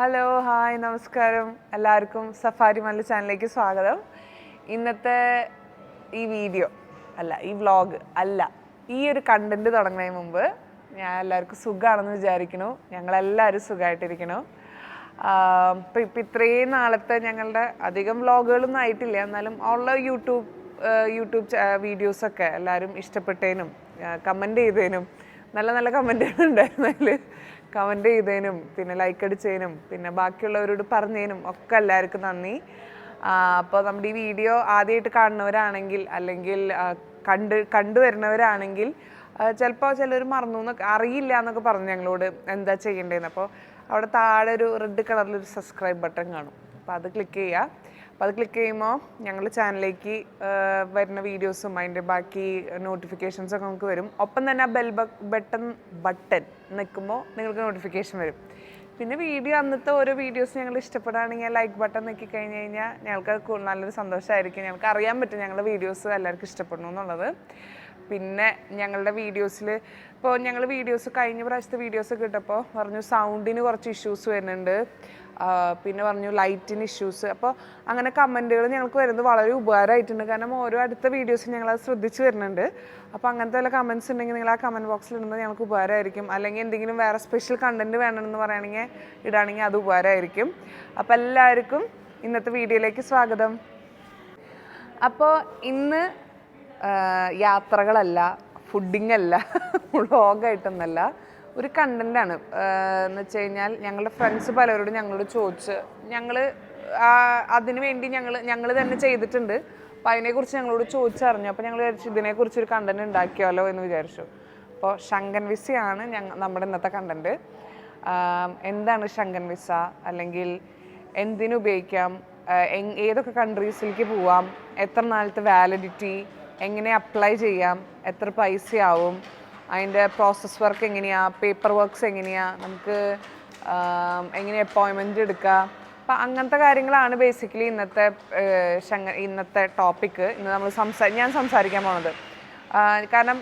Hello hi നമസ്കാരം. എല്ലാവർക്കും safari മല്ല ചാനലിലേക്ക് സ്വാഗതം. ഇന്നത്തെ ഈ വീഡിയോ അല്ല ഈ വ്ളോഗ് അല്ല ഈ ഒരു കണ്ടന്റ് തുടങ്ങുന്നതിന് മുമ്പ് ഞാൻ എല്ലാവർക്കും സുഖമാണെന്ന് വിചാരിക്കണു ഞങ്ങളെല്ലാവരും സുഖമായിട്ടിരിക്കണു ഇപ്പം ഇപ്പം ഇത്രയും നാളത്തെ ഞങ്ങളുടെ അധികം വ്ളോഗുകളൊന്നും ആയിട്ടില്ല. എന്നാലും ഉള്ള യൂട്യൂബ് യൂട്യൂബ് വീഡിയോസൊക്കെ എല്ലാവരും ഇഷ്ടപ്പെട്ടതിനും കമന്റ് ചെയ്തതിനും നല്ല നല്ല കമന്റുകൾ ഉണ്ടായിരുന്നു അതിൽ കമന്റ് ചെയ്തതിനും പിന്നെ ലൈക്ക് അടിച്ചതിനും പിന്നെ ബാക്കിയുള്ളവരോട് പറഞ്ഞതിനും ഒക്കെ എല്ലാവർക്കും നന്ദി. അപ്പോൾ നമ്മുടെ ഈ വീഡിയോ ആദ്യമായിട്ട് കാണുന്നവരാണെങ്കിൽ അല്ലെങ്കിൽ കണ്ട് കണ്ടുവരുന്നവരാണെങ്കിൽ ചിലപ്പോൾ ചിലർ മറന്നു എന്നൊക്കെ അറിയില്ല എന്നൊക്കെ പറഞ്ഞു ഞങ്ങളോട് എന്താ ചെയ്യേണ്ടതെന്ന്. അപ്പോൾ അവിടെ താഴെ ഒരു റെഡ് കളറിൽ ഒരു സബ്സ്ക്രൈബ് ബട്ടൺ കാണും. അപ്പോൾ അത് ക്ലിക്ക് ചെയ്യുക. അപ്പോൾ അത് ക്ലിക്ക് ചെയ്യുമ്പോൾ ഞങ്ങൾ ചാനലിലേക്ക് വരുന്ന വീഡിയോസും അതിന്റെ ബാക്കി നോട്ടിഫിക്കേഷൻസ് ഒക്കെ നമുക്ക് വരും. ഒപ്പം തന്നെ ആ ബെൽ ബട്ടൺ ബട്ടൺ നിൽക്കുമ്പോൾ നിങ്ങൾക്ക് നോട്ടിഫിക്കേഷൻ വരും. പിന്നെ വീഡിയോ അന്നത്തെ ഓരോ വീഡിയോസ് ഞങ്ങൾ ഇഷ്ടപ്പെടുകയാണെങ്കിൽ ലൈക്ക് ബട്ടൺ നിൽക്കി കഴിഞ്ഞ് കഴിഞ്ഞാൽ ഞങ്ങൾക്ക് നല്ലൊരു സന്തോഷമായിരിക്കും ഞങ്ങൾക്ക് അറിയാൻ പറ്റും ഞങ്ങളുടെ വീഡിയോസ് എല്ലാവർക്കും ഇഷ്ടപ്പെടുന്നു എന്നുള്ളത്. പിന്നെ ഞങ്ങളുടെ വീഡിയോസിൽ ഇപ്പോൾ ഞങ്ങൾ വീഡിയോസ് കഴിഞ്ഞ പ്രാവശ്യത്തെ വീഡിയോസ് കിട്ടപ്പോൾ പറഞ്ഞു സൗണ്ടിന് കുറച്ച് ഇഷ്യൂസ് വരുന്നുണ്ട്. പിന്നെ പറഞ്ഞു ലൈറ്റിന് ഇഷ്യൂസ് അപ്പോൾ അങ്ങനെ കമന്റുകൾ ഞങ്ങൾക്ക് വരുന്നത് വളരെ ഉപകാരമായിട്ടുണ്ട്. കാരണം ഓരോ അടുത്ത വീഡിയോസ് ഞങ്ങൾ അത് ശ്രദ്ധിച്ച് വരുന്നുണ്ട്. അപ്പോൾ അങ്ങനത്തെ വല്ല കമൻസ് ഉണ്ടെങ്കിൽ നിങ്ങൾ ആ കമന്റ് ബോക്സിൽ ഇടുന്നത് ഞങ്ങൾക്ക് ഉപകാരമായിരിക്കും. അല്ലെങ്കിൽ എന്തെങ്കിലും വേറെ സ്പെഷ്യൽ കണ്ടന്റ് വേണമെന്ന് പറയുകയാണെങ്കിൽ ഇടുകയാണെങ്കിൽ അത് ഉപകാരമായിരിക്കും. അപ്പോൾ എല്ലാവർക്കും ഇന്നത്തെ വീഡിയോയിലേക്ക് സ്വാഗതം. അപ്പോൾ ഇന്ന് യാത്രകളല്ല ഫുഡിങ് അല്ല ഒരു കണ്ടന്റ് ആണ്. എന്ന് വെച്ച് കഴിഞ്ഞാൽ ഞങ്ങളുടെ ഫ്രണ്ട്സ് പലരോടും ഞങ്ങളോട് ചോദിച്ച് ഞങ്ങൾ അതിനു വേണ്ടി ഞങ്ങൾ ഞങ്ങൾ തന്നെ ചെയ്തിട്ടുണ്ട്. അപ്പോൾ അതിനെക്കുറിച്ച് ഞങ്ങളോട് ചോദിച്ചറിഞ്ഞു. അപ്പോൾ ഞങ്ങൾ വിചാരിച്ചു ഇതിനെക്കുറിച്ച് ഒരു കണ്ടന്റ് ഉണ്ടാക്കിയാലോ എന്ന് വിചാരിച്ചു. അപ്പോൾ ശങ്കൻ വിസയാണ് ഞങ്ങൾ നമ്മുടെ ഇന്നത്തെ കണ്ടന്റ് എന്താണ് ശങ്കൻ വിസ? അല്ലെങ്കിൽ എന്തിനുപയോഗിക്കാം ഏതൊക്കെ കൺട്രീസിലേക്ക് പോവാം? എത്ര നാളത്തെ വാലിഡിറ്റി എങ്ങനെ അപ്ലൈ ചെയ്യാം? എത്ര പൈസയാവും? അതിന്റെ പ്രോസസ് വർക്ക് എങ്ങനെയാണ് പേപ്പർ വർക്ക്സ് എങ്ങനെയാണ് നമുക്ക് എങ്ങനെ അപ്പോയിൻമെന്റ് എടുക്കുക അപ്പം അങ്ങനത്തെ കാര്യങ്ങളാണ് ബേസിക്കലി ഇന്നത്തെ ശങ്ക ഇന്നത്തെ ടോപ്പിക്ക് ഇന്ന് നമ്മൾ സംസാ ഞാൻ സംസാരിക്കാൻ പോണത്. കാരണം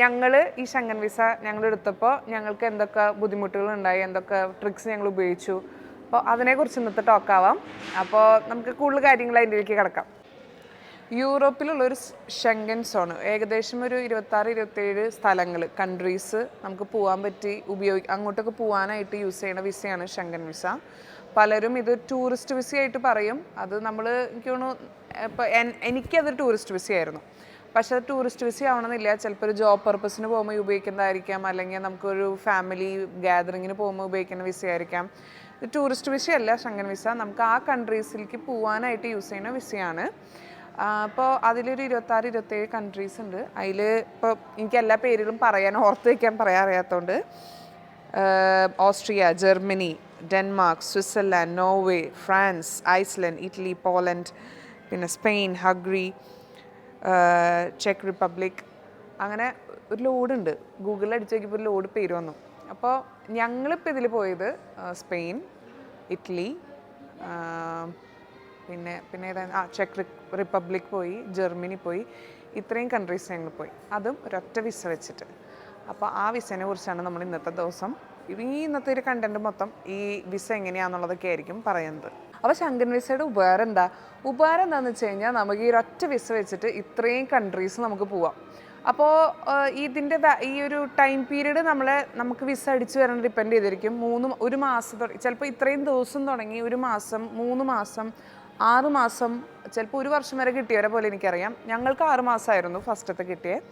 ഞങ്ങൾ ഈ ശങ്കൻ വിസ ഞങ്ങൾ എടുത്തപ്പോൾ ഞങ്ങൾക്ക് എന്തൊക്കെ ബുദ്ധിമുട്ടുകൾ ഉണ്ടായി എന്തൊക്കെ ട്രിക്സ് ഞങ്ങൾ ഉപയോഗിച്ചു. അപ്പോൾ അതിനെക്കുറിച്ച് ഇന്നത്തെ ടോക്കാവാം അപ്പോൾ നമുക്ക് കൂടുതൽ കാര്യങ്ങൾ അതിന്റെ കിടക്കാം. യൂറോപ്പിലുള്ള ഒരു ഷെങ്കൻ സോൺ ഏകദേശം ഒരു ഇരുപത്താറ് ഇരുപത്തേഴ് സ്ഥലങ്ങൾ കൺട്രീസ് നമുക്ക് പോകാൻ പറ്റി ഉപയോഗി അങ്ങോട്ടൊക്കെ പോകാനായിട്ട് യൂസ് ചെയ്യുന്ന വിസയാണ് ഷെങ്കൻ വിസ പലരും ഇത് ടൂറിസ്റ്റ് വിസയായിട്ട് പറയും. അത് നമ്മൾ എനിക്ക് തോന്നുന്നു ഇപ്പോൾ എനിക്കതൊരു ടൂറിസ്റ്റ് വിസയായിരുന്നു പക്ഷേ അത് ടൂറിസ്റ്റ് വിസ ആവണമെന്നില്ല. ചിലപ്പോൾ ഒരു ജോബ് പർപ്പസിന് പോകുമ്പോൾ ഉപയോഗിക്കുന്നതായിരിക്കാം. അല്ലെങ്കിൽ നമുക്കൊരു ഫാമിലി ഗാദറിങ്ങിന് പോകുമ്പോൾ ഉപയോഗിക്കുന്ന വിസയായിരിക്കാം ഇത് ടൂറിസ്റ്റ് വിസയല്ല ഷങ്കൻ വിസ നമുക്ക് ആ കൺട്രീസിലേക്ക് പോകാനായിട്ട് യൂസ് ചെയ്യുന്ന വിസയാണ് അപ്പോൾ അതിലൊരു ഇരുപത്താറ് ഇരുപത്തേഴ് കൺട്രീസ് ഉണ്ട്. അതിൽ ഇപ്പോൾ എനിക്ക് എല്ലാ പേരുകളും പറയാൻ ഓർത്ത് വയ്ക്കാൻ പറയാൻ അറിയാത്തതുകൊണ്ട് Austria Germany Denmark Switzerland Norway France Iceland Italy Poland പിന്നെ സ്പെയിൻ ഹഗ്രി ചെക്ക് റിപ്പബ്ലിക്. അങ്ങനെ ഒരു ലോഡുണ്ട് ഗൂഗിളിൽ അടിച്ച് നോക്കിയപ്പോൾ ഒരു ലോഡ് പേര് വന്നു. അപ്പോൾ ഞങ്ങളിപ്പോൾ ഇതിൽ പോയത് സ്പെയിൻ ഇറ്റലി പിന്നെ പിന്നെ ഏതാ ആ ചെക്ക് റിപ്പബ്ലിക് പോയി ജർമ്മനി പോയി ഇത്രയും കൺട്രീസ് ഞങ്ങൾ പോയി. അതും ഒരൊറ്റ വിസ വെച്ചിട്ട്. അപ്പോൾ ആ വിസേനെ കുറിച്ചാണ് നമ്മൾ ഇന്നത്തെ ദിവസം ഈ ഇന്നത്തെ ഒരു കണ്ടന്റ് മൊത്തം ഈ വിസ എങ്ങനെയാണെന്നുള്ളതൊക്കെ ആയിരിക്കും പറയുന്നത്. അപ്പോൾ ശങ്കൻ വിസയുടെ ഉപകാരം എന്താ? ഉപകാരം എന്താണെന്ന് വെച്ച് കഴിഞ്ഞാൽ നമുക്ക് ഈ ഒറ്റ വിസ വെച്ചിട്ട് ഇത്രയും കൺട്രീസ് നമുക്ക് പോവാം. അപ്പോൾ ഇതിന്റെ ഈ ഒരു ടൈം പീരീഡ് നമ്മളെ നമുക്ക് വിസ അടിച്ചു വരാൻ ഡിപ്പെൻഡ് ചെയ്തിരിക്കും. മൂന്ന് ഒരു മാസം ചിലപ്പോൾ ഇത്രയും ദിവസം തുടങ്ങി ഒരു മാസം മൂന്ന് മാസം ആറ് മാസം ചിലപ്പോൾ ഒരു വർഷം വരെ കിട്ടിയവരെ പോലെ എനിക്കറിയാം. ഞങ്ങൾക്ക് ആറുമാസമായിരുന്നു ഫസ്റ്റത്തെ കിട്ടിയത്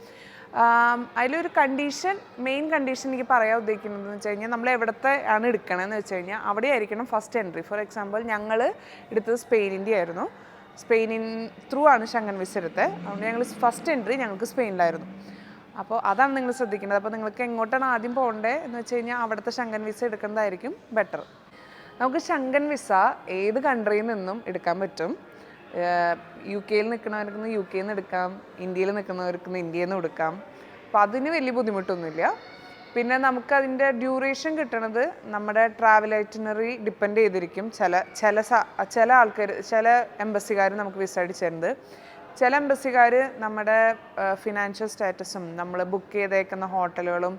അതിലൊരു കണ്ടീഷൻ മെയിൻ കണ്ടീഷൻ എനിക്ക് പറയാൻ ഉദ്ദേശിക്കുന്നത് വെച്ച് കഴിഞ്ഞാൽ നമ്മൾ എവിടത്തെ ആണ് എടുക്കണമെന്ന് വെച്ച് കഴിഞ്ഞാൽ അവിടെ ആയിരിക്കണം ഫസ്റ്റ് എൻട്രി ഫോർ എക്സാമ്പിൾ ഞങ്ങൾ എടുത്തത് സ്പെയിനിന്റെ ആയിരുന്നു. സ്പെയിനിൻ ത്രൂ ആണ് ശങ്കൻ വിസ എടുത്തത് അതുകൊണ്ട് ഞങ്ങൾ ഫസ്റ്റ് എൻട്രി ഞങ്ങൾക്ക് സ്പെയിനിലായിരുന്നു. അപ്പോൾ അതാണ് നിങ്ങൾ ശ്രദ്ധിക്കേണ്ടത്. അപ്പോൾ നിങ്ങൾക്ക് എങ്ങോട്ടാണ് ആദ്യം പോകേണ്ടത് എന്ന് വെച്ച് കഴിഞ്ഞാൽ അവിടുത്തെ ശങ്കൻ വിസ എടുക്കുന്നതായിരിക്കും ബെറ്റർ നമുക്ക് ശങ്കൻ വിസ ഏത് കൺട്രിയിൽ നിന്നും എടുക്കാൻ പറ്റും? യു കെയിൽ നിൽക്കുന്നവർക്ക് യു കെയിൽ നിന്ന് എടുക്കാം ഇന്ത്യയിൽ നിൽക്കുന്നവർക്ക് ഇന്ത്യയിൽ നിന്ന് എടുക്കാം. അപ്പോൾ അതിന് വലിയ ബുദ്ധിമുട്ടൊന്നുമില്ല. പിന്നെ നമുക്ക് അതിന്റെ ഡ്യൂറേഷൻ കിട്ടണത് നമ്മുടെ ട്രാവൽ ഐറ്റിനറി ഡിപ്പെൻഡ് ചെയ്തിരിക്കും. ചില ചില ചില ആൾക്കാർ ചില എംബസിക്കാർ നമുക്ക് വിസ അടിച്ചിരുന്നത് ചില എംബസിക്കാർ നമ്മുടെ ഫിനാൻഷ്യൽ സ്റ്റാറ്റസും നമ്മൾ ബുക്ക് ചെയ്തേക്കുന്ന ഹോട്ടലുകളും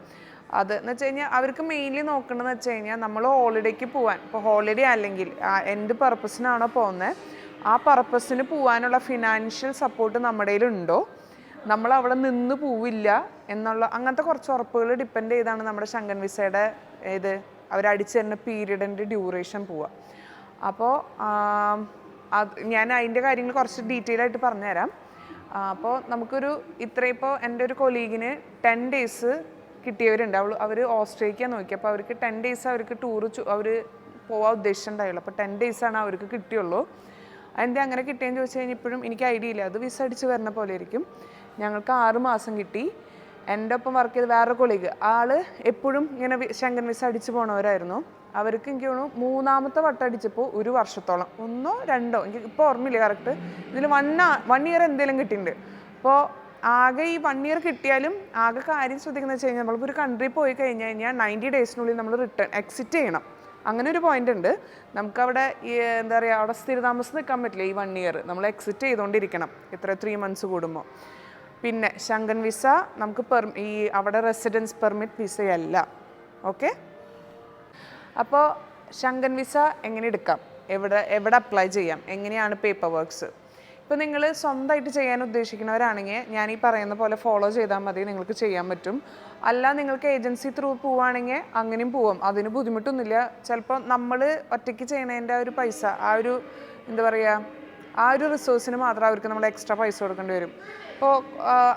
അത് എന്ന് വെച്ച് കഴിഞ്ഞാൽ അവർക്ക് മെയിൻലി നോക്കണമെന്ന് വെച്ച് കഴിഞ്ഞാൽ നമ്മൾ ഹോളിഡേക്ക് പോകാൻ ഇപ്പോൾ ഹോളിഡേ അല്ലെങ്കിൽ എന്ത് പർപ്പസിനാണോ പോകുന്നത് ആ പർപ്പസിന് പോകാനുള്ള ഫിനാൻഷ്യൽ സപ്പോർട്ട് നമ്മുടെ ഉണ്ടോ നമ്മൾ അവിടെ നിന്ന് പോവില്ല എന്നുള്ള അങ്ങനത്തെ കുറച്ച് ഉറപ്പുകൾ ഡിപ്പെൻഡ് ചെയ്താണ് നമ്മുടെ ശങ്കൻ വിസയുടെ ഇത്. അവരടിച്ചു തരുന്ന പീരീഡിന്റെ ഡ്യൂറേഷൻ പോവുക. അപ്പോൾ അത് ഞാൻ അതിന്റെ കാര്യങ്ങൾ കുറച്ച് ഡീറ്റെയിൽ ആയിട്ട് പറഞ്ഞുതരാം. അപ്പോൾ നമുക്കൊരു ഇത്ര ഇപ്പോൾ എന്റെ ഒരു കൊലീഗിന് ടെൻ ഡേയ്സ് കിട്ടിയവരുണ്ട്. അവൾ അവർ ഓസ്ട്രേലിയ നോക്കി. അപ്പോൾ അവർക്ക് ടെൻ ഡേയ്സ് അവർക്ക് ടൂർ അവർ പോകാൻ ഉദ്ദേശിച്ചിട്ടുണ്ടായുള്ളൂ അപ്പോൾ ടെൻ ആണ് അവർക്ക് കിട്ടിയുള്ളൂ. അതിന്റെ അങ്ങനെ കിട്ടിയെന്ന് ചോദിച്ചു കഴിഞ്ഞാൽ ഇപ്പോഴും എനിക്ക് ഐഡിയ ഇല്ല. അത് വിസ അടിച്ച് വരുന്ന പോലെ ആയിരിക്കും. ഞങ്ങൾക്ക് ആറ് മാസം കിട്ടി. എന്റെ ഒപ്പം വർക്ക് ചെയ്ത് വേറെ കൊളീഗ് ആൾ എപ്പോഴും ഇങ്ങനെ ശങ്കൻ വിസ അടിച്ച് പോണവരായിരുന്നു. അവർക്ക് എനിക്ക് തോന്നുന്നു മൂന്നാമത്തെ വട്ടം അടിച്ചപ്പോൾ ഒരു വർഷത്തോളം. ഒന്നോ രണ്ടോ എനിക്ക് ഇപ്പോൾ ഓർമ്മയില്ല കറക്റ്റ് ഇതിൽ വൺ വൺ ഇയർ എന്തെങ്കിലും കിട്ടിയിട്ടുണ്ട്. അപ്പോൾ ആകെ ഈ വൺ ഇയർ കിട്ടിയാലും ആകെ കാര്യം ശ്രദ്ധിക്കുന്നത് വെച്ച് കഴിഞ്ഞാൽ നമ്മളിപ്പോൾ ഒരു കൺട്രി പോയി കഴിഞ്ഞ് കഴിഞ്ഞാൽ നയന്റി ഡേയ്സിനുള്ളിൽ നമ്മൾ റിട്ടേൺ എക്സിറ്റ് ചെയ്യണം. അങ്ങനെ ഒരു പോയിന്റ് ഉണ്ട്. നമുക്കവിടെ എന്താ പറയുക അവിടെ സ്ഥിരതാമസം നിൽക്കാൻ പറ്റില്ല ഈ വൺ ഇയർ നമ്മൾ എക്സിറ്റ് ചെയ്തുകൊണ്ടിരിക്കണം ഇത്ര ത്രീ മന്ത്സ് കൂടുമ്പോൾ പിന്നെ ശങ്കൻ വിസ നമുക്ക് പെർ ഈ അവിടെ റെസിഡൻസ് പെർമിറ്റ് വിസയല്ല ഓക്കെ അപ്പോൾ ശങ്കൻ വിസ എങ്ങനെ എടുക്കാം? എവിടെ എവിടെ അപ്ലൈ ചെയ്യാം? എങ്ങനെയാണ് പേപ്പർ വർക്ക്സ് ഇപ്പോൾ നിങ്ങൾ സ്വന്തമായിട്ട് ചെയ്യാൻ ഉദ്ദേശിക്കുന്നവരാണെങ്കിൽ ഞാൻ ഈ പറയുന്ന പോലെ ഫോളോ ചെയ്താൽ മതി നിങ്ങൾക്ക് ചെയ്യാൻ പറ്റും. അല്ല നിങ്ങൾക്ക് ഏജൻസി ത്രൂ പോവുകയാണെങ്കിൽ അങ്ങനെയും പോവാം. അതിന് ബുദ്ധിമുട്ടൊന്നുമില്ല. ചിലപ്പോൾ നമ്മൾ ഒറ്റയ്ക്ക് ചെയ്യുന്നതിന്റെ ആ ഒരു പൈസ ആ ഒരു എന്താ പറയുക ആ ഒരു റിസോഴ്സിന് മാത്രം അവർക്ക് നമ്മൾ എക്സ്ട്രാ പൈസ കൊടുക്കേണ്ടി വരും. അപ്പോൾ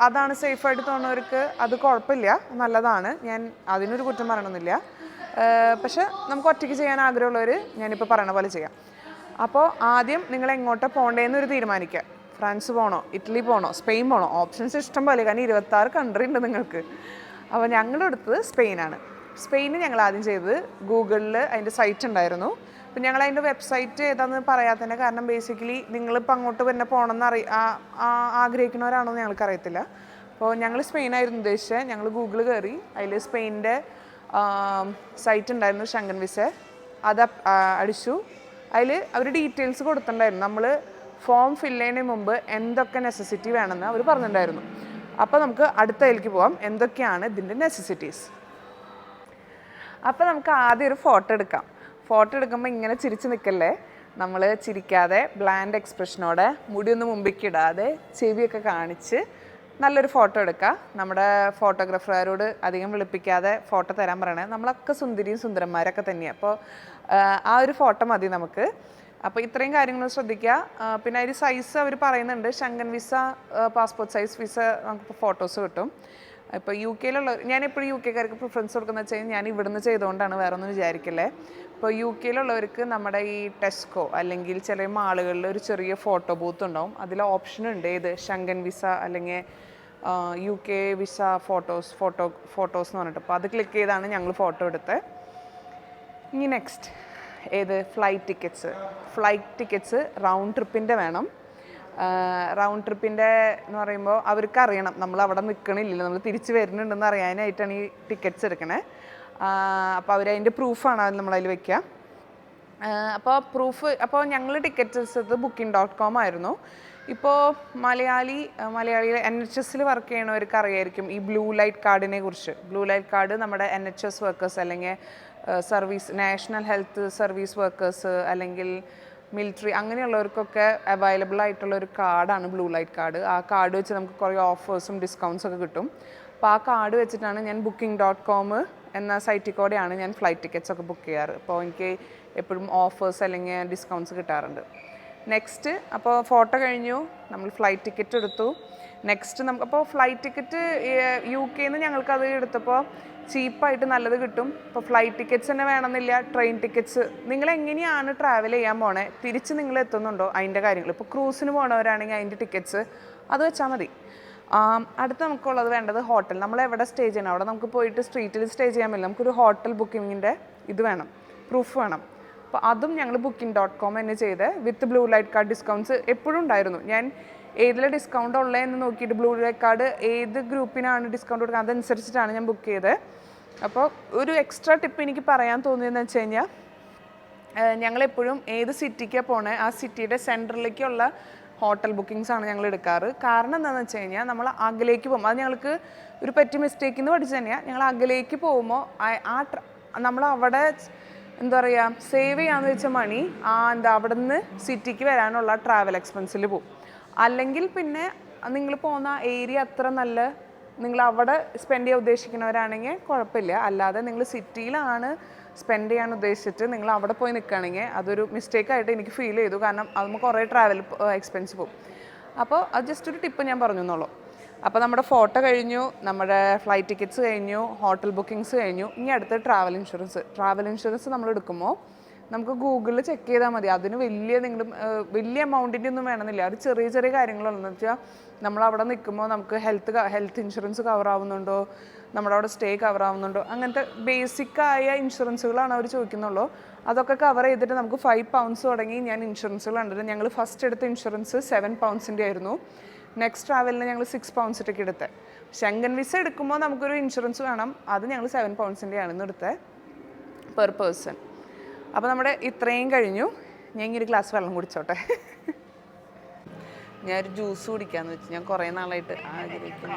അതാണ് സേഫായിട്ട് തോന്നുന്നവർക്ക് അത് കുഴപ്പമില്ല. നല്ലതാണ്. ഞാൻ അതിനൊരു കുറ്റം പറയണമെന്നില്ല പക്ഷെ നമുക്ക് ഒറ്റയ്ക്ക് ചെയ്യാൻ ആഗ്രഹമുള്ളവർ ഞാനിപ്പോൾ പറയണ പോലെ ചെയ്യാം. അപ്പോൾ ആദ്യം നിങ്ങൾ എങ്ങോട്ട് പോകേണ്ടതെന്ന് ഒരു തീരുമാനിക്കുക ഫ്രാൻസ് പോകണോ ഇറ്റലി പോകണോ സ്പെയിൻ പോകണോ ഓപ്ഷൻസ് ഇഷ്ടം പോലെ കാരണം ഇരുപത്താറ് കൺട്രി ഉണ്ട് നിങ്ങൾക്ക്. അപ്പോൾ ഞങ്ങളുടെ ഞങ്ങളെടുത്തത് സ്പെയിനാണ് സ്പെയിന് ഞങ്ങൾ ആദ്യം ചെയ്തത് ഗൂഗിളിൽ അതിന്റെ സൈറ്റ് ഉണ്ടായിരുന്നു. അപ്പം ഞങ്ങൾ അതിന്റെ വെബ്സൈറ്റ് ഏതാണെന്ന് പറയാത്തതിന്റെ കാരണം ബേസിക്കലി നിങ്ങളിപ്പോൾ അങ്ങോട്ട് തന്നെ പോകണമെന്ന് അറി ആഗ്രഹിക്കുന്നവരാണോ എന്ന് ഞങ്ങൾക്ക് അറിയത്തില്ല. അപ്പോൾ ഞങ്ങൾ സ്പെയിനായിരുന്നു ഉദ്ദേശിച്ചത് ഞങ്ങൾ ഗൂഗിൾ കയറി അതിൽ സ്പെയിനിന്റെ സൈറ്റ് ഉണ്ടായിരുന്നു ശങ്കൻ വിസ. അത് അടിച്ചു. അതിൽ അവർ ഡീറ്റെയിൽസ് കൊടുത്തിട്ടുണ്ടായിരുന്നു. നമ്മൾ ഫോം ഫില്ല് ചെയ്യുന്നതിന് മുമ്പ് എന്തൊക്കെ നെസസിറ്റി വേണമെന്ന് അവർ പറഞ്ഞിട്ടുണ്ടായിരുന്നു. അപ്പോൾ നമുക്ക് അടുത്തതിലേക്ക് പോവാം. എന്തൊക്കെയാണ് ഇതിന്റെ നെസസിറ്റീസ് അപ്പോൾ നമുക്ക് ആദ്യം ഒരു ഫോട്ടോ എടുക്കാം. ഫോട്ടോ എടുക്കുമ്പോൾ ഇങ്ങനെ ചിരിച്ച് നിൽക്കല്ലേ നമ്മൾ ചിരിക്കാതെ ബ്ലാൻഡ് എക്സ്പ്രഷനോടെ മുടിയൊന്നും മുമ്പിലേക്ക് ഇടാതെ ചെവിയൊക്കെ കാണിച്ച് നല്ലൊരു ഫോട്ടോ എടുക്കുക നമ്മുടെ ഫോട്ടോഗ്രാഫർമാരോട് അധികം വിളിപ്പിക്കാതെ ഫോട്ടോ തരാൻ പറയണേ നമ്മളൊക്കെ സുന്ദരിയും സുന്ദരന്മാരൊക്കെ തന്നെയാണ് അപ്പോൾ ആ ഒരു ഫോട്ടോ മതി നമുക്ക്. അപ്പോൾ ഇത്രയും കാര്യങ്ങൾ ശ്രദ്ധിക്കുക. പിന്നെ അതിൽ സൈസ് അവർ പറയുന്നുണ്ട്. Schengen visa passport size visa നമുക്ക് ഫോട്ടോസ് കിട്ടും. ഇപ്പോൾ യു കെയിലുള്ള ഞാൻ എപ്പോഴും യു കെക്കാർക്ക് പ്രിഫറൻസ് കൊടുക്കുന്നത് വെച്ച് കഴിഞ്ഞാൽ ഞാൻ ഇവിടുന്ന് ചെയ്തുകൊണ്ടാണ് വേറെ ഒന്നും വിചാരിക്കില്ലേ ഇപ്പോൾ യു കെയിലുള്ളവർക്ക് നമ്മുടെ ഈ ടെസ്കോ അല്ലെങ്കിൽ ചില മാളുകളിൽ ഒരു ചെറിയ ഫോട്ടോ ബൂത്ത് ഉണ്ടാവും. അതിൽ ഓപ്ഷൻ ഉണ്ട്. ഏത്? ശങ്കൻ വിസ അല്ലെങ്കിൽ U K visa photos photo photos എന്ന് പറഞ്ഞിട്ട്. അപ്പോൾ അത് ക്ലിക്ക് ചെയ്താണ് ഞങ്ങൾ ഫോട്ടോ എടുത്തത്. ഇനി നെക്സ്റ്റ് ഏത് flight tickets flight tickets round ട്രിപ്പിന്റെ വേണം. റൗണ്ട് ട്രിപ്പിന്റെ എന്ന് പറയുമ്പോൾ അവർക്ക് അറിയണം നമ്മൾ അവിടെ നിൽക്കണില്ലല്ലോ നമ്മൾ തിരിച്ച് വരുന്നുണ്ടെന്ന് അറിയാനായിട്ടാണ് ഈ ടിക്കറ്റ്സ് എടുക്കണേ. അപ്പോൾ അവരതിന്റെ പ്രൂഫാണ് നമ്മളതിൽ വെക്കുക അപ്പോൾ പ്രൂഫ് അപ്പോൾ ഞങ്ങൾ ടിക്കറ്റ്സ് എടുത്തത് ബുക്കിംഗ് ഡോട്ട് കോം ആയിരുന്നു. ഇപ്പോൾ മലയാളി മലയാളിയിൽ എൻ എച്ച് എസിൽ വർക്ക് ചെയ്യണവർക്ക് അറിയായിരിക്കും ഈ ബ്ലൂ ലൈറ്റ് കാർഡിനെ കുറിച്ച്. ബ്ലൂ ലൈറ്റ് കാർഡ് നമ്മുടെ എൻ എച്ച് എസ് വർക്കേഴ്സ് അല്ലെങ്കിൽ service national health service workers അല്ലെങ്കിൽ മിലിറ്ററി അങ്ങനെയുള്ളവർക്കൊക്കെ അവൈലബിൾ ആയിട്ടുള്ള ഒരു കാർഡാണ് ബ്ലൂ ലൈറ്റ് കാർഡ്. ആ കാർഡ് വെച്ച് നമുക്ക് കുറേ ഓഫേഴ്സും ഡിസ്കൗണ്ട്സ് ഒക്കെ കിട്ടും. അപ്പോൾ ആ കാർഡ് വെച്ചിട്ടാണ് ഞാൻ ബുക്കിംഗ് ഡോട്ട് കോം എന്ന സൈറ്റിൽ കൂടെയാണ് ഞാൻ ഫ്ലൈറ്റ് ടിക്കറ്റ്സ് ഒക്കെ ബുക്ക് ചെയ്യാറ്. അപ്പോൾ എനിക്ക് എപ്പോഴും ഓഫേഴ്സ് അല്ലെങ്കിൽ ഡിസ്കൗണ്ട്സ് കിട്ടാറുണ്ട്. നെക്സ്റ്റ് അപ്പോൾ ഫോട്ടോ കഴിഞ്ഞു. നമ്മൾ ഫ്ലൈറ്റ് ടിക്കറ്റ് എടുത്തു. നെക്സ്റ്റ് നമുക്ക് അപ്പോൾ ഫ്ലൈറ്റ് ടിക്കറ്റ് യു കെയിൽ നിന്ന് ഞങ്ങൾക്ക് അത് എടുത്തപ്പോൾ ചീപ്പായിട്ട് നല്ലത് കിട്ടും. ഇപ്പോൾ ഫ്ലൈറ്റ് ടിക്കറ്റ്സ് തന്നെ വേണമെന്നില്ല. ട്രെയിൻ ടിക്കറ്റ്സ് നിങ്ങൾ എങ്ങനെയാണ് ട്രാവൽ ചെയ്യാൻ പോണേ? തിരിച്ച് നിങ്ങൾ എത്തുന്നുണ്ടോ? അതിന്റെ കാര്യങ്ങൾ. ഇപ്പോൾ ക്രൂസിന് പോണവരാണെങ്കിൽ അതിന്റെ ടിക്കറ്റ്സ് അത് വെച്ചാൽ മതി. അടുത്ത് നമുക്കുള്ളത് വേണ്ടത് ഹോട്ടൽ നമ്മൾ എവിടെ സ്റ്റേ ചെയ്യണം? അവിടെ നമുക്ക് പോയിട്ട് സ്ട്രീറ്റിൽ സ്റ്റേ ചെയ്യാൻ പറ്റില്ല. നമുക്കൊരു ഹോട്ടൽ ബുക്കിങ്ങിന്റെ ഇത് വേണം. പ്രൂഫ് വേണം. അപ്പോൾ അതും ഞങ്ങൾ ബുക്കിംഗ് ഡോട്ട് കോം തന്നെ ചെയ്ത് with blue light card discounts എപ്പോഴും ഉണ്ടായിരുന്നു. ഞാൻ ഏതിലെ ഡിസ്കൗണ്ട് ഉള്ളതെന്ന് നോക്കിയിട്ട് ബ്ലൂ ലൈറ്റ് കാർഡ് ഏത് ഗ്രൂപ്പിനാണ് ഡിസ്കൗണ്ട് കൊടുക്കുക അതനുസരിച്ചിട്ടാണ് ഞാൻ ബുക്ക് ചെയ്തത് അപ്പോൾ ഒരു എക്സ്ട്രാ ടിപ്പ് എനിക്ക് പറയാൻ തോന്നിയെന്ന് വെച്ച് കഴിഞ്ഞാൽ ഞങ്ങളെപ്പോഴും ഏത് സിറ്റിക്കാണ് പോണേ ആ സിറ്റിയുടെ സെന്ററിലേക്കുള്ള ഹോട്ടൽ ബുക്കിംഗ്സ് ആണ് ഞങ്ങൾ എടുക്കാറ്. കാരണം എന്താണെന്ന് വെച്ച് കഴിഞ്ഞാൽ നമ്മൾ അകലേക്ക് പോകും. അത് ഞങ്ങൾക്ക് ഒരു പറ്റി മിസ്റ്റേക്ക് എന്ന് പഠിച്ചു തന്നെയാണ് ഞങ്ങൾ അകലേക്ക് പോകുമ്പോൾ ആ നമ്മൾ അവിടെ എന്താ പറയുക സേവ് ചെയ്യാന്ന് വെച്ച മണി ആ എന്താ അവിടെ നിന്ന് സിറ്റിക്ക് വരാനുള്ള ട്രാവൽ എക്സ്പെൻസിൽ പോകും അല്ലെങ്കിൽ പിന്നെ നിങ്ങൾ പോകുന്ന ഏരിയ അത്ര നല്ല നിങ്ങൾ അവിടെ സ്പെൻഡ് ചെയ്യാൻ ഉദ്ദേശിക്കുന്നവരാണെങ്കിൽ കുഴപ്പമില്ല. അല്ലാതെ നിങ്ങൾ സിറ്റിയിലാണ് സ്പെൻഡ് ചെയ്യാൻ ഉദ്ദേശിച്ചിട്ട് നിങ്ങൾ അവിടെ പോയി നിൽക്കുകയാണെങ്കിൽ അതൊരു മിസ്റ്റേക്ക് ആയിട്ട് എനിക്ക് ഫീൽ ചെയ്തു. കാരണം അത് കുറേ ട്രാവൽ എക്സ്പെൻസ് പോകും അപ്പോൾ അത് ജസ്റ്റ് ഒരു ടിപ്പ് ഞാൻ പറഞ്ഞു എന്നുള്ളൂ. അപ്പോൾ നമ്മുടെ ഫോട്ടോ കഴിഞ്ഞു നമ്മുടെ ഫ്ലൈറ്റ് ടിക്കറ്റ്സ് കഴിഞ്ഞു ഹോട്ടൽ ബുക്കിങ്സ് കഴിഞ്ഞു. ഇനി അടുത്ത് ട്രാവൽ ഇൻഷുറൻസ് ട്രാവൽ ഇൻഷുറൻസ് നമ്മൾ എടുക്കുമ്പോൾ നമുക്ക് ഗൂഗിളിൽ ചെക്ക് ചെയ്താൽ മതി. അതിന് വലിയ നിങ്ങൾ വലിയ എമൗണ്ടിന്റെ ഒന്നും വേണമെന്നില്ല. അത് ചെറിയ ചെറിയ കാര്യങ്ങളുണ്ടെന്ന് വെച്ചാൽ നമ്മൾ അവിടെ നിൽക്കുമ്പോൾ നമുക്ക് ഹെൽത്ത് ഹെൽത്ത് ഇൻഷുറൻസ് കവർ ആവുന്നുണ്ടോ? നമ്മുടെ അവിടെ സ്റ്റേ കവർ ആവുന്നുണ്ടോ? അങ്ങനത്തെ ബേസിക് ആയ ഇൻഷുറൻസുകളാണ് അവർ ചോദിക്കുന്നുള്ളൂ. അതൊക്കെ കവർ ചെയ്തിട്ട് നമുക്ക് ഫൈവ് പൗണ്ട്സ് തുടങ്ങി ഞാൻ ഇൻഷുറൻസുകൾ കണ്ടിട്ട് ഞങ്ങൾ ഫസ്റ്റ് എടുത്ത ഇൻഷുറൻസ് സെവൻ പൗണ്ട്സിന്റെ ആയിരുന്നു. നെക്സ്റ്റ് ട്രാവലിന് ഞങ്ങൾ സിക്സ് പൗണ്ട്സിട്ടൊക്കെ എടുത്തത് ശങ്കൻ വിസ എടുക്കുമ്പോൾ നമുക്കൊരു ഇൻഷുറൻസ് വേണം. അത് ഞങ്ങൾ സെവൻ പൗണ്ട്സിന്റെ ആണെന്ന് എടുത്തത് പെർ പേഴ്സൺ അപ്പോൾ നമ്മുടെ ഇത്രയും കഴിഞ്ഞു. ഞാൻ ഇങ്ങനെ ഒരു ഗ്ലാസ് വെള്ളം കുടിച്ചോട്ടെ. ഞാനൊരു ജ്യൂസ് കുടിക്കാമെന്ന് വെച്ചു ഞാൻ കുറേ നാളായിട്ട് ആഗ്രഹിക്കുന്നു.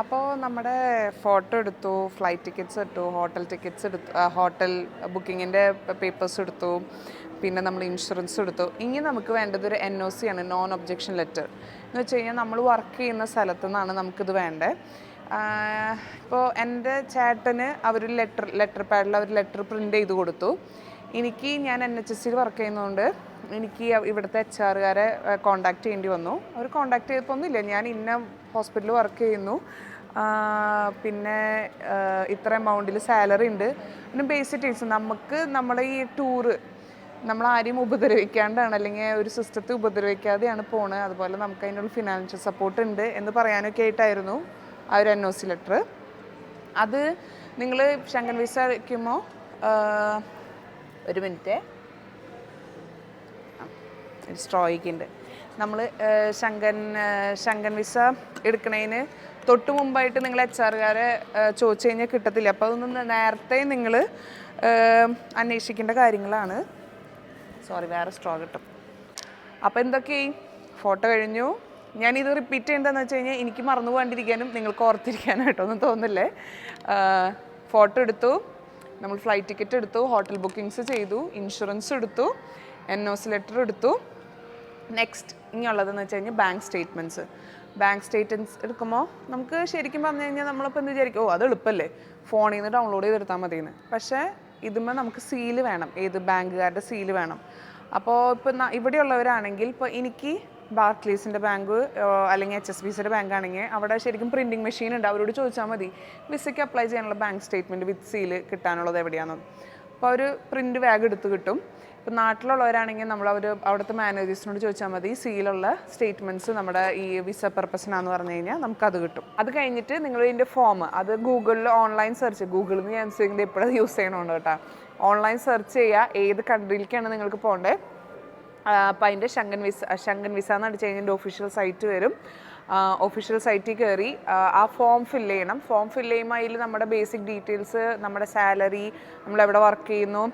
അപ്പോൾ നമ്മുടെ ഫോട്ടോ എടുത്തു ഫ്ലൈറ്റ് ടിക്കറ്റ്സ് എടുത്തു ഹോട്ടൽ ടിക്കറ്റ്സ് എടുത്തു ഹോട്ടൽ ബുക്കിങ്ങിന്റെ പേപ്പേഴ്സ് എടുത്തു പിന്നെ നമ്മൾ ഇൻഷുറൻസ് എടുത്തു. ഇനി നമുക്ക് വേണ്ടത് ഒരു എൻ ഒ സി ആണ് നോൺ ഒബ്ജെക്ഷൻ ലെറ്റർ എന്ന് വെച്ച് കഴിഞ്ഞാൽ നമ്മൾ വർക്ക് ചെയ്യുന്ന സ്ഥലത്തു നിന്നാണ് നമുക്കിത് വേണ്ടത് ഇപ്പോൾ എന്റെ ചേട്ടന് അവർ ലെറ്റർ ലെറ്റർ പാഡിൽ അവർ ലെറ്റർ പ്രിന്റ് ചെയ്ത് കൊടുത്തു. എനിക്ക് ഞാൻ എൻ എച്ച് എസ് സിയിൽ വർക്ക് ചെയ്യുന്നതുകൊണ്ട് എനിക്ക് ഇവിടുത്തെ എച്ച് ആറുകാരെ കോണ്ടാക്ട് ചെയ്യേണ്ടി വന്നു. അവർ കോണ്ടാക്ട് ചെയ്തപ്പോൾ ഒന്നുമില്ല ഞാൻ ഇന്ന ഹോസ്പിറ്റലിൽ വർക്ക് ചെയ്യുന്നു. പിന്നെ ഇത്ര എമൗണ്ടിൽ സാലറി ഉണ്ട്. പിന്നെ ബേസിക് ടീച്ചർ നമുക്ക് നമ്മളെ ഈ ടൂറ് നമ്മൾ ആരെയും ഉപദ്രവിക്കാണ്ടാണ്. അല്ലെങ്കിൽ ഒരു സിസ്റ്റത്തെ ഉപദ്രവിക്കാതെയാണ് പോണത് അതുപോലെ നമുക്ക് അതിനുള്ള ഫിനാൻഷ്യൽ സപ്പോർട്ട് ഉണ്ട് എന്ന് പറയാനൊക്കെ ആയിട്ടായിരുന്നു ആ ഒരു എൻ ഒ സി ലെറ്റർ അത് നിങ്ങൾ ശങ്കൻ വിസ വയ്ക്കുമ്പോൾ ഒരു മിനിറ്റ്. സ്ട്രോയിക്കുണ്ട് നമ്മൾ ശങ്കൻ ശങ്കൻ വിസ എടുക്കണതിന് തൊട്ട് മുമ്പായിട്ട് നിങ്ങൾ എച്ച് ആറുകാരെ ചോദിച്ചു കഴിഞ്ഞാൽ കിട്ടത്തില്ല. അപ്പോൾ അതൊന്നും നേരത്തെ നിങ്ങൾ അന്വേഷിക്കേണ്ട കാര്യങ്ങളാണ്. സോറി വേറെ സ്ട്രോ കിട്ടും. അപ്പോൾ എന്തൊക്കെ? ഫോട്ടോ കഴിഞ്ഞു. ഞാനിത് റിപ്പീറ്റ് ചെയ്യേണ്ടതെന്ന് വെച്ച് കഴിഞ്ഞാൽ എനിക്ക് മറന്നു പോകാണ്ടിരിക്കാനും നിങ്ങൾക്ക് ഓർത്തിരിക്കാനായിട്ടൊന്നും തോന്നില്ലേ? ഫോട്ടോ എടുത്തു. നമ്മൾ ഫ്ലൈറ്റ് ടിക്കറ്റ് എടുത്തു ഹോട്ടൽ ബുക്കിങ്സ് ചെയ്തു ഇൻഷുറൻസ് എടുത്തു എൻ ഒ സി ലെറ്റർ എടുത്തു. നെക്സ്റ്റ് ഇനിയുള്ളതെന്ന് വെച്ച് കഴിഞ്ഞാൽ ബാങ്ക് സ്റ്റേറ്റ്മെന്റ്സ് ബാങ്ക് സ്റ്റേറ്റ്മെന്റ്സ് എടുക്കുമ്പോൾ നമുക്ക് ശരിക്കും പറഞ്ഞു കഴിഞ്ഞാൽ നമ്മളിപ്പോൾ എന്ത് വിചാരിക്കും? ഓ അത് എളുപ്പമല്ലേ ഫോണിൽ നിന്ന് ഡൗൺലോഡ് ചെയ്തെടുത്താൽ മതിയെന്ന് പക്ഷേ ഇതുമ്പോൾ നമുക്ക് സീൽ വേണം. ഏത് ബാങ്കുകാരുടെ സീൽ വേണം. അപ്പോൾ ഇപ്പോൾ ഇവിടെയുള്ളവരാണെങ്കിൽ ഇപ്പോൾ എനിക്ക് ബാർക്ലീസിന്റെ ബാങ്ക് അല്ലെങ്കിൽ എച്ച് എസ് ബി സിയുടെ ബാങ്ക് ആണെങ്കിൽ അവിടെ ശരിക്കും പ്രിന്റിംഗ് മെഷീൻ ഉണ്ട്. അവരോട് ചോദിച്ചാൽ മതി. വിസയ്ക്ക് അപ്ലൈ ചെയ്യാനുള്ള ബാങ്ക് സ്റ്റേറ്റ്മെന്റ് വിത്ത് സീൽ കിട്ടാനുള്ളത് എവിടെയാണെന്ന്. അപ്പോൾ അവർ പ്രിന്റ് ബാഗ് എടുത്ത് കിട്ടും. ഇപ്പം നാട്ടിലുള്ളവരാണെങ്കിൽ നമ്മൾ അവർ അവിടുത്തെ മാനേജേഴ്സിനോട് ചോദിച്ചാൽ മതി. സീലുള്ള സ്റ്റേറ്റ്മെന്റ്സ് നമ്മുടെ ഈ വിസ പർപ്പസിനാന്ന് പറഞ്ഞു കഴിഞ്ഞാൽ നമുക്കത് കിട്ടും. അത് കഴിഞ്ഞിട്ട് നിങ്ങൾ ഇതിന്റെ ഫോം അത് ഗൂഗിളിൽ ഓൺലൈൻ സെർച്ച് ഗൂഗിളിൽ നിന്ന് ഞാൻ എപ്പോഴും യൂസ് ചെയ്യണമുണ്ട് കേട്ടോ. ഓൺലൈൻ സെർച്ച് ചെയ്യുക ഏത് കൺട്രിയിലേക്കാണ് നിങ്ങൾക്ക് പോകേണ്ടത് അപ്പം അതിന്റെ ശങ്കൻ വിസ ശങ്കൻ വിസ എന്ന് അടിച്ച് കഴിഞ്ഞാൽ ഒഫീഷ്യൽ സൈറ്റ് വരും. ഒഫീഷ്യൽ സൈറ്റിൽ കയറി ആ, ആ ഫോം ഫില്ല് ചെയ്യണം. ഫോം ഫില്ല് ചെയ്യുമ്പോൾ അതിൽ നമ്മുടെ ബേസിക് ഡീറ്റെയിൽസ് നമ്മുടെ സാലറി നമ്മൾ എവിടെ വർക്ക് ചെയ്യുന്നു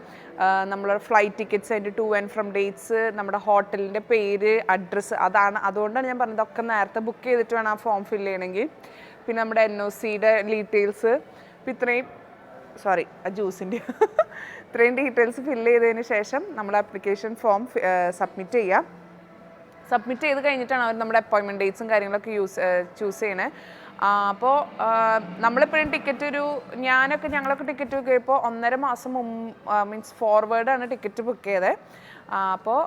നമ്മളുടെ ഫ്ലൈറ്റ് ടിക്കറ്റ്സ് അതിന്റെ ടു ആൻഡ് ഫ്രം ഡേറ്റ്സ് നമ്മുടെ ഹോട്ടലിന്റെ പേര് അഡ്രസ്സ് അതാണ്. അതുകൊണ്ടാണ് ഞാൻ പറഞ്ഞത് ഒക്കെ നേരത്തെ ബുക്ക് ചെയ്തിട്ട് വേണം ആ ഫോം ഫില്ല് ചെയ്യണമെങ്കിൽ. പിന്നെ നമ്മുടെ എൻ ഒ സിയുടെ ഡീറ്റെയിൽസ് ഇപ്പം ഇത്രയും സോറി ആ ജ്യൂസിന്റെ ഇത്രയും ഡീറ്റെയിൽസ് ഫില്ല് ചെയ്തതിന് ശേഷം നമ്മൾ ആപ്ലിക്കേഷൻ ഫോം സബ്മിറ്റ് ചെയ്യാം. സബ്മിറ്റ് ചെയ്ത് കഴിഞ്ഞിട്ടാണ് അവർ നമ്മുടെ അപ്പോയിൻമെന്റ് ഡേറ്റ്സും കാര്യങ്ങളൊക്കെ യൂസ് ചൂസ് ചെയ്യണേ. അപ്പോൾ നമ്മളെപ്പോഴും ടിക്കറ്റ് ഒരു ഞാനൊക്കെ ഞങ്ങളൊക്കെ ടിക്കറ്റ് ബുക്ക് ചെയ്യപ്പോൾ ഒന്നര മാസം മുമ്പ് മീൻസ് ഫോർവേഡാണ് ടിക്കറ്റ് ബുക്ക് ചെയ്തത് അപ്പോൾ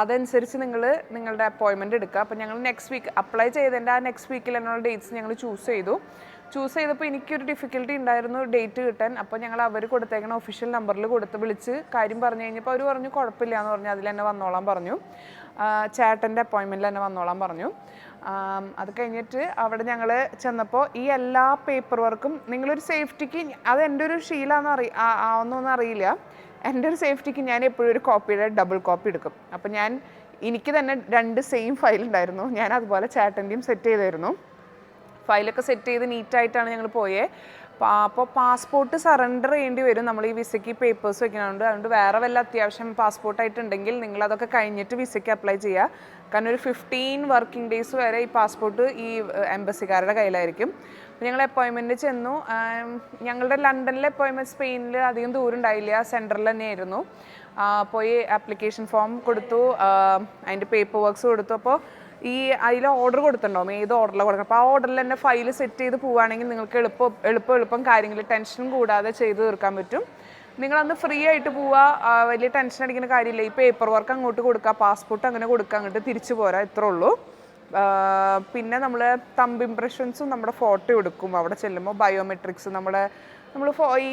അതനുസരിച്ച് നിങ്ങൾ നിങ്ങളുടെ അപ്പോയിൻമെന്റ് എടുക്കുക. അപ്പോൾ ഞങ്ങൾ നെക്സ്റ്റ് വീക്ക് അപ്ലൈ ചെയ്തതിന്റെ ആ നെക്സ്റ്റ് വീക്കിൽ എന്നുള്ള ഡേറ്റ്സ് ഞങ്ങൾ ചൂസ് ചെയ്തു. ചൂസ് ചെയ്തപ്പോൾ എനിക്കൊരു ഡിഫിക്കൽട്ടി ഉണ്ടായിരുന്നു ഡേറ്റ് കിട്ടാൻ. അപ്പോൾ ഞങ്ങൾ അവർ കൊടുത്തേക്കണ ഒഫീഷ്യൽ നമ്പറിൽ കൊടുത്ത് വിളിച്ച് കാര്യം പറഞ്ഞു കഴിഞ്ഞപ്പോൾ അവർ പറഞ്ഞു കുഴപ്പമില്ല എന്ന് പറഞ്ഞു. അതിൽ തന്നെ വന്നോളാൻ പറഞ്ഞു. ചേട്ടന്റെ അപ്പോയിൻമെന്റിൽ തന്നെ വന്നോളാൻ പറഞ്ഞു. അത് കഴിഞ്ഞിട്ട് അവിടെ ഞങ്ങൾ ചെന്നപ്പോൾ ഈ എല്ലാ പേപ്പർ വർക്കും നിങ്ങളൊരു സേഫ്റ്റിക്ക് അത് എന്റെ ഒരു ശീലമാണെന്ന് അറി ആവുന്നൊന്നും അറിയില്ല. എന്റെ ഒരു സേഫ്റ്റിക്ക് ഞാൻ എപ്പോഴും ഒരു കോപ്പിയുടെ ഡബിൾ കോപ്പി എടുക്കും. അപ്പോൾ ഞാൻ എനിക്ക് തന്നെ രണ്ട് സെയിം ഫയൽ ഉണ്ടായിരുന്നു. ഞാൻ അതുപോലെ ചേട്ടന്റെയും സെറ്റ് ചെയ്തായിരുന്നു. ഫയലൊക്കെ സെറ്റ് ചെയ്ത് നീറ്റായിട്ടാണ് ഞങ്ങൾ പോയേ. അപ്പോൾ പാസ്പോർട്ട് സറണ്ടർ ചെയ്യേണ്ടി വരും. നമ്മൾ ഈ വിസയ്ക്ക് പേപ്പേഴ്സ് വെക്കുന്നതുകൊണ്ട് അതുകൊണ്ട് വേറെ വല്ല അത്യാവശ്യം പാസ്പോർട്ടായിട്ടുണ്ടെങ്കിൽ നിങ്ങൾ അതൊക്കെ കഴിഞ്ഞിട്ട് വിസയ്ക്ക് അപ്ലൈ ചെയ്യുക കാരണം ഒരു ഫിഫ്റ്റീൻ വർക്കിംഗ് ഡേയ്സ് വരെ ഈ പാസ്പോർട്ട് ഈ എംബസിക്കാരുടെ കയ്യിലായിരിക്കും. ഞങ്ങൾ അപ്പോയിൻമെന്റ് ചെന്നു. ഞങ്ങളുടെ ലണ്ടനിലെ അപ്പോയിൻമെന്റ് സ്പെയിനിൽ അധികം ദൂരം ഉണ്ടായില്ല സെന്ററിൽ തന്നെയായിരുന്നു പോയി ആപ്ലിക്കേഷൻ ഫോം കൊടുത്തു. അതിന്റെ പേപ്പർ വർക്ക്സ് കൊടുത്തു. അപ്പോൾ ഈ അതിൽ ഓർഡർ കൊടുത്തിട്ടുണ്ടാവും ഏത് ഓർഡറിലാണ് കൊടുക്കണം. അപ്പോൾ ആ ഓർഡറിൽ തന്നെ ഫയൽ സെറ്റ് ചെയ്ത് പോവുകയാണെങ്കിൽ നിങ്ങൾക്ക് എളുപ്പം എളുപ്പം എളുപ്പം കാര്യങ്ങൾ ടെൻഷൻ കൂടാതെ ചെയ്ത് തീർക്കാൻ പറ്റും. നിങ്ങളന്ന് ഫ്രീ ആയിട്ട് പോവുക വലിയ ടെൻഷൻ അടിക്കുന്ന കാര്യമില്ല. ഈ പേപ്പർ വർക്ക് അങ്ങോട്ട് കൊടുക്കുക പാസ്പോർട്ട് അങ്ങനെ കൊടുക്കുക അങ്ങോട്ട് തിരിച്ചു പോരാ ഇത്രേ ഉള്ളൂ. പിന്നെ നമ്മൾ തമ്പ് ഇംപ്രഷൻസും നമ്മുടെ ഫോട്ടോ എടുക്കും. അവിടെ ചെല്ലുമ്പോൾ ബയോമെട്രിക്സ് നമ്മുടെ നമ്മൾ ഈ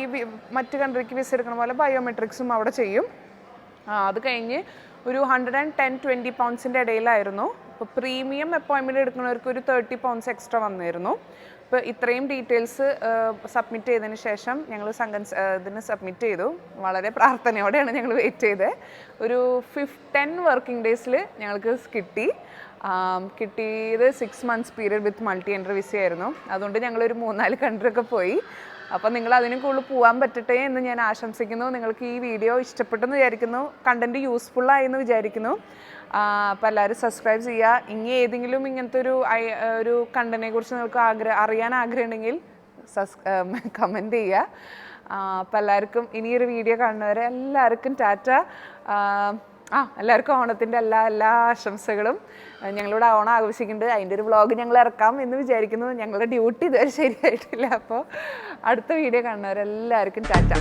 മറ്റ് കൺട്രിക്ക് വിസ എടുക്കണ പോലെ ബയോമെട്രിക്സും അവിടെ ചെയ്യും. അത് കഴിഞ്ഞ് ഒരു ഹൺഡ്രഡ് ആൻഡ് ടെൻ ട്വന്റി പൗണ്ട്സിന്റെ ഇടയിലായിരുന്നു. അപ്പോൾ പ്രീമിയം അപ്പോയിൻമെന്റ് എടുക്കുന്നവർക്ക് ഒരു തേർട്ടി പൗണ്ട്സ് എക്സ്ട്രാ വന്നിരുന്നു. അപ്പോൾ ഇത്രയും ഡീറ്റെയിൽസ് സബ്മിറ്റ് ചെയ്തതിന് ശേഷം ഞങ്ങൾ സംഘം ഇതിന് സബ്മിറ്റ് ചെയ്തു. വളരെ പ്രാർത്ഥനയോടെയാണ് ഞങ്ങൾ വെയിറ്റ് ചെയ്തത് ഒരു ഫിഫ് ടെൻ വർക്കിംഗ് ഡേയ്സിൽ ഞങ്ങൾക്ക് കിട്ടി. കിട്ടിയത് six months period with multi entry visa ആയിരുന്നു. അതുകൊണ്ട് ഞങ്ങളൊരു മൂന്നാൽ കൺട്രി ഒക്കെ പോയി. അപ്പോൾ നിങ്ങൾ അതിന് കൂടുതൽ പോകാൻ പറ്റട്ടെ എന്ന് ഞാൻ ആശംസിക്കുന്നു. നിങ്ങൾക്ക് ഈ വീഡിയോ ഇഷ്ടപ്പെട്ടെന്ന് വിചാരിക്കുന്നു. കണ്ടന്റ് യൂസ്ഫുള്ളായി എന്ന് വിചാരിക്കുന്നു. അപ്പോൾ എല്ലാവരും സബ്സ്ക്രൈബ് ചെയ്യുക ഇനി ഏതെങ്കിലും ഇങ്ങനത്തെ ഒരു ഒരു കണ്ടനെ കുറിച്ച് നിങ്ങൾക്ക് ആഗ്രഹം അറിയാൻ ആഗ്രഹം ഉണ്ടെങ്കിൽ സസ് കമന്റ് ചെയ്യുക അപ്പം എല്ലാവർക്കും ഇനിയൊരു വീഡിയോ കാണുന്നവരെ എല്ലാവർക്കും ടാറ്റ. ആ എല്ലാവർക്കും ഓണത്തിന്റെ എല്ലാ എല്ലാ ആശംസകളും. ഞങ്ങളിവിടെ ഓണം ആഘോഷിക്കുന്നുണ്ട്. അതിന്റെ ഒരു വ്ളോഗ് ഞങ്ങൾ ഇറക്കാം എന്ന് വിചാരിക്കുന്നു. ഞങ്ങളുടെ ഡ്യൂട്ടി ഇതുവരെ ശരിയായിട്ടില്ല. അപ്പോൾ അടുത്ത വീഡിയോ കാണുന്നവരെല്ലാവർക്കും ടാറ്റ.